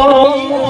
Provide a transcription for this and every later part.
એ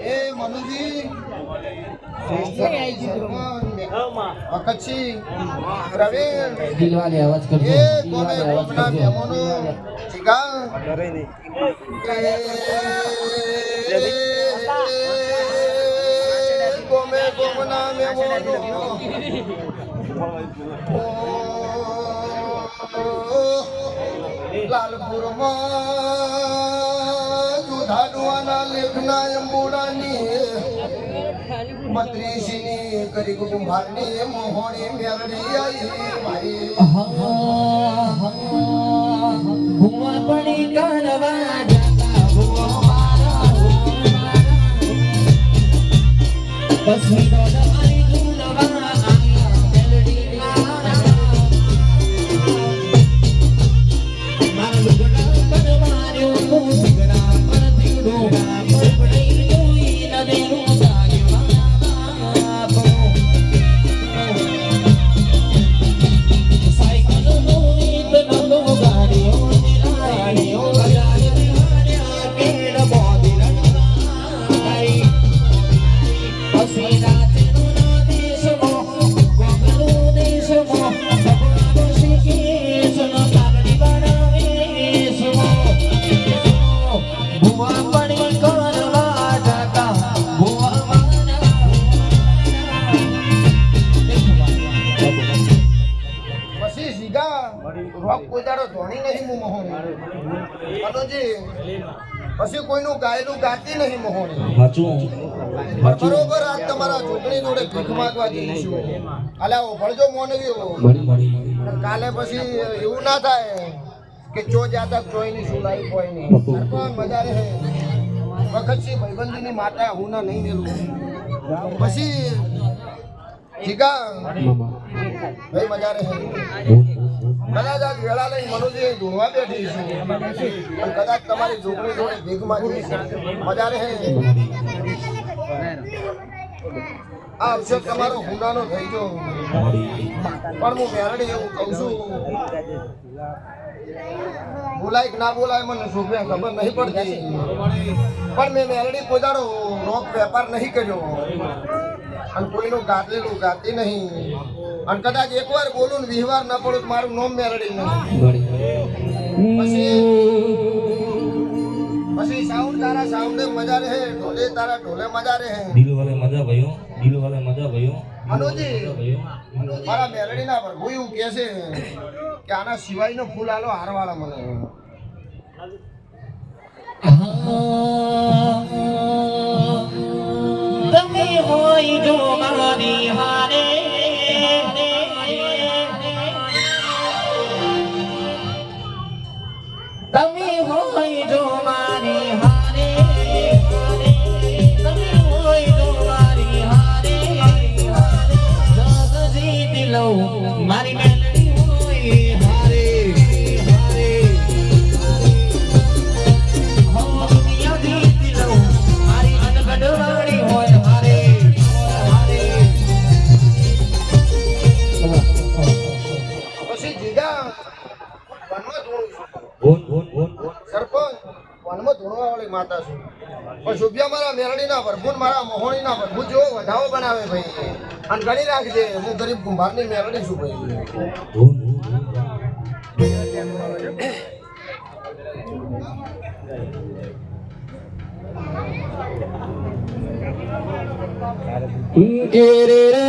એ મનુજી. વખતસિંહ પ્રવીણ. દિલવાલે અવાજ કરજો. એ ગોમે ગોમના મહેમાનો જીગા એ ગોમે ગોમના મહેમાનો લાલપુરમાં. દુધાડવાના લેખના અંબુડાની મંત્રીશ્રીની કરી કુંભારની મોહણી મેળડી આવી મારી મારા. પછી પછી કોઈનું ગાયેલું ગાતી નહીં મોહણી. બરોબર આ તમારા છોકરી જોડે ભીખ માંગવા જઈશું અલ્યા ઓફળજો મોનવી કાલે પછી એવું ના થાય કે ચો જાતા ચોઈની સુલાઈ કોઈ નહીં. સરપંચ મજા રહે. વખતથી ભાઈબંધીની માતા હું ના નહીં મેલું. પછી ઠીકા ભાઈ, મજા રહે. કદાચ વેળા લઈ મનુજી ધૂણવા બેઠી છું. કદાચ તમારી છોકરી જોડે ભીખ માંગી મજા રહે આ અવસર તમારો હુંડાનો થઈ ગયો પણ હું મેરડી એવું કહું છું. બોલાય કે ના બોલાય મને સુફે ખબર નહીં પડતી. પણ મેં મેરડી પોતાનો રોગ વેપાર નહીં કર્યો. અને કોઈનું ગાતલેલું ગાતી નહીં. અને કદાચ એકવાર બોલું ને વિહવાર ન પડું તો મારું નોમ મેરડી નહીં. પછી પછી સાઉન્ડ તારા સાઉન્ડે મજા રહે ઢોલે તારા ઢોલે મજા રહે. દિલ વાલે મજા ભયો દિલ વાલે મજા ભયો મનોજી ભયો. મારા મેરડીના પ્રભુ એવું કહે છે કે આના સિવાયનો ફૂલ આલો હારવાળા મને. તમે હોય જો મારી હારે તમે હોય જો મારી સુભિયા ના ભરભૂન મારા મોહણીના ભરભૂન જેવો વધાવો બનાવે ભાઈ. અને ગણી રાખજે, હું ગરીબ કુંભારની મેરડી છું ભાઈ. ધૂન ધૂન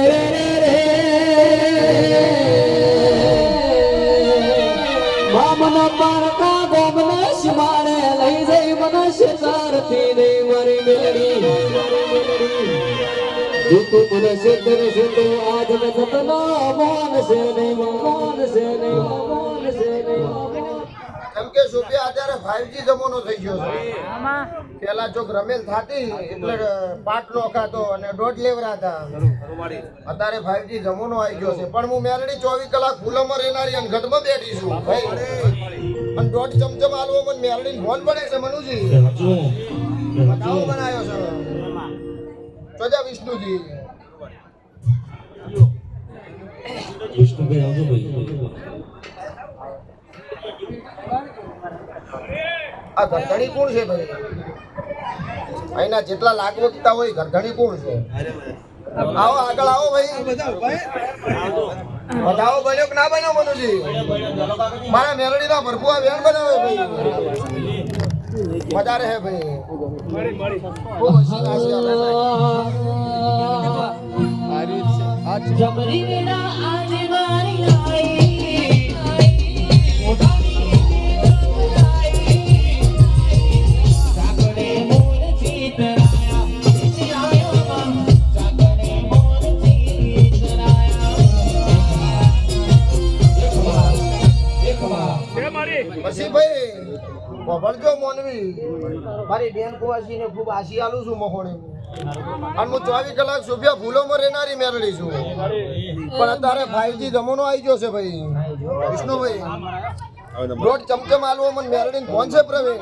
મામના જો તું મને સિદ્ધ ને સિદ્ધ આજ મેં સતનો મોન છે નહીં મોન છે નહીં મોન છે નહીં કેમ કે સુભિયા અત્યારે ફાઈવજી જમાનો થઈ ગયો છે. પેલા જો રમેલ થાતી એટલે પાટ નો ખાતો અને દોઢ લેવરાતા અત્યારે 5G જમાનો આવી ગયો છે. પણ હું મેલડી ચોવીસ કલાક ફૂલમાં રહેનારી અને ગઢમાં બેઠી છું. ભાઈ અને દોઢ ચમચમ આલવો મને મેલડી ફોન પડે છે મનુજી. એ બતાવો હાચું બનાવ્યો છે. ચોજા વિષ્ણુજી. વિષ્ણુભાઈ આવજો ભાઈ. આ ગરધણી કોણ છે ભાઈ? અહીંના જેટલા લાગવગતા હોય ગરધણી કોણ છે? આવો આગળ આવો ભાઈ. વધાવો બન્યો કે ના બન્યો મનુજી? મારા મેરડીના ભરપુઆ વેણ બનાવે ભાઈ. મજા રહે ભાઈ. ખૂબ જમરી વભળજો મોનવી. મારી બેન કુવાસી ને ખૂબ આશી આલું છું મહોણી અને હું ચોવીસ કલાક સુભ્યા ભૂલોમાં રહેનારી મેરડી છું. પણ અત્યારે ફાઈવજી જમાનો આવી ગયો છે ભાઈ. વિષ્ણુભાઈ રોડ ચમચમ આલવો મને મેરડી ફોન છે પ્રવીણ?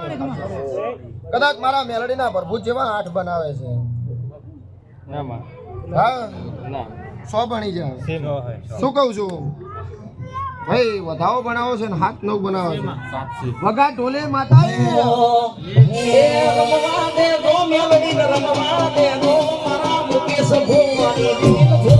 કદાચ મારા મેલડીના ભરભૂત જેવા આઠ બનાવે છે. હા? સો ભણી જાય શું કહું છું? ભાઈ વધાવો બનાવો છે ને હાથ નવ બનાવો છે. વગા ઢોલે માતા એ રમવા દે ગો મેલડી રમવા દે ગો મારા મુકેશ ભુવાની